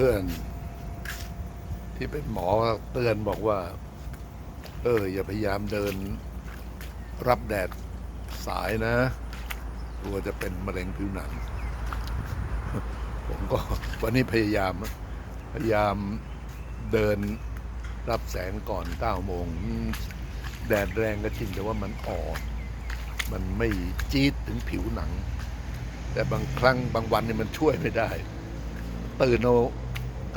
พื่อน ที่เป็นหมอเตือนบอกว่า เออ อย่าพยายามเดิน รับแดดสายนะกลัวจะเป็นมะเร็งผิวหนัง ผมก็วันนี้พยายาม พยายามเดินรับแสงก่อน9โมง แดดแรงก็จริงแต่ว่ามันอ่อน มันไม่จี๊ดถึงผิวหนัง แต่บางครั้งบางวันเนี่ยมันช่วยไม่ได้ ตื่นเอา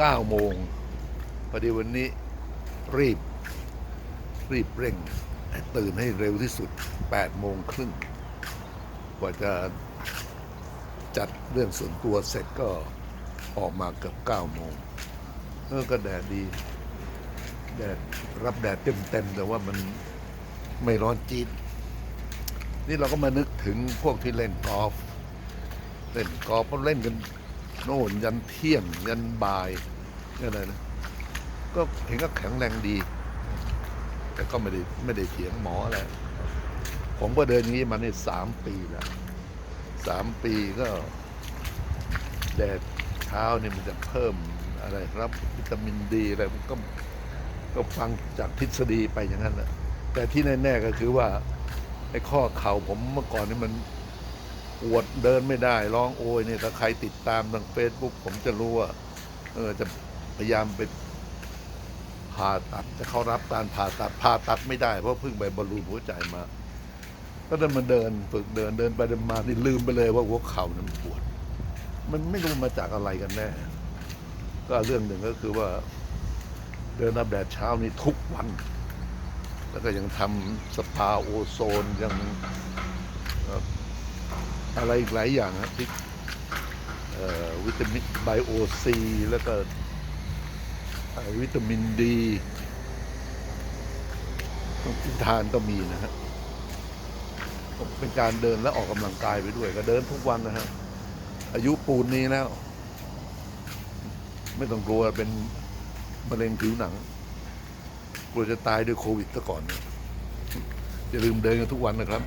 9โมงพอดีวันนี้รีบรีบเร่ง ตื่นให้เร็วที่สุด8โมงครึ่งกว่าจะจัดเรื่องส่วนตัวเสร็จก็ออกมาเกือบ9โมงเออก็แดดดี แดดรับแดดเต็มๆแต่ว่ามันไม่ร้อนจี๊ดนี่เราก็มานึกถึงพวกที่เล่นกอล์ฟเล่นกอล์ฟก็เล่นกัน โน่นยันเที่ยงยันบ่ายยันอะไรนะก็เห็นก็แข็งแรงดี แต่ก็ไม่ได้ไม่ได้เถียงหมออะไรผมก็เดินอย่างนี้มาในสามปีแล้วสามปีก็แดดเช้านี่มันจะเพิ่มอะไรรับวิตามินดีอะไรมันก็ก็ฟังจากทฤษฎีไปอย่างนั้นแหละแต่ที่แน่ ๆก็คือว่าไอ้ข้อเข่าผมเมื่อก่อนนี่มัน ปวดเดินไม่ได้ร้องโอยเนี่ยถ้าใครติดตามทางเฟซบุ๊กผมจะรู้ว่าเออจะพยายามไปผ่าตัดจะเข้ารับการผ่าตัดผ่าตัดไม่ได้เพราะเพิ่งไปบอลลูนหัวใจมาก็เดินมาเดินฝึกเดินเดินไปเดินมานี่ลืมไปเลยว่าหัวเข่านั้นปวด มันไม่รู้มาจากอะไรกันแน่ ก็เรื่องหนึ่งก็คือว่า เดินรับแดดเช้านี่ทุกวัน แล้วก็ยังทำสปาโอโซนยัง อะไรอีกหลายอย่างนะที่วิตามินไบโอซีแล้วก็วิตามินดีที่ทานก็มีนะฮะเป็นการเดินและออกกำลังกายไปด้วย ก็เดินทุกวันนะฮะอายุปูนนี้แล้ว ไม่ต้องกลัวเป็นมะเร็งผิวหนัง กลัวจะตายด้วยโควิดซะก่อนอย่าลืมเดินกันทุกวันนะครับ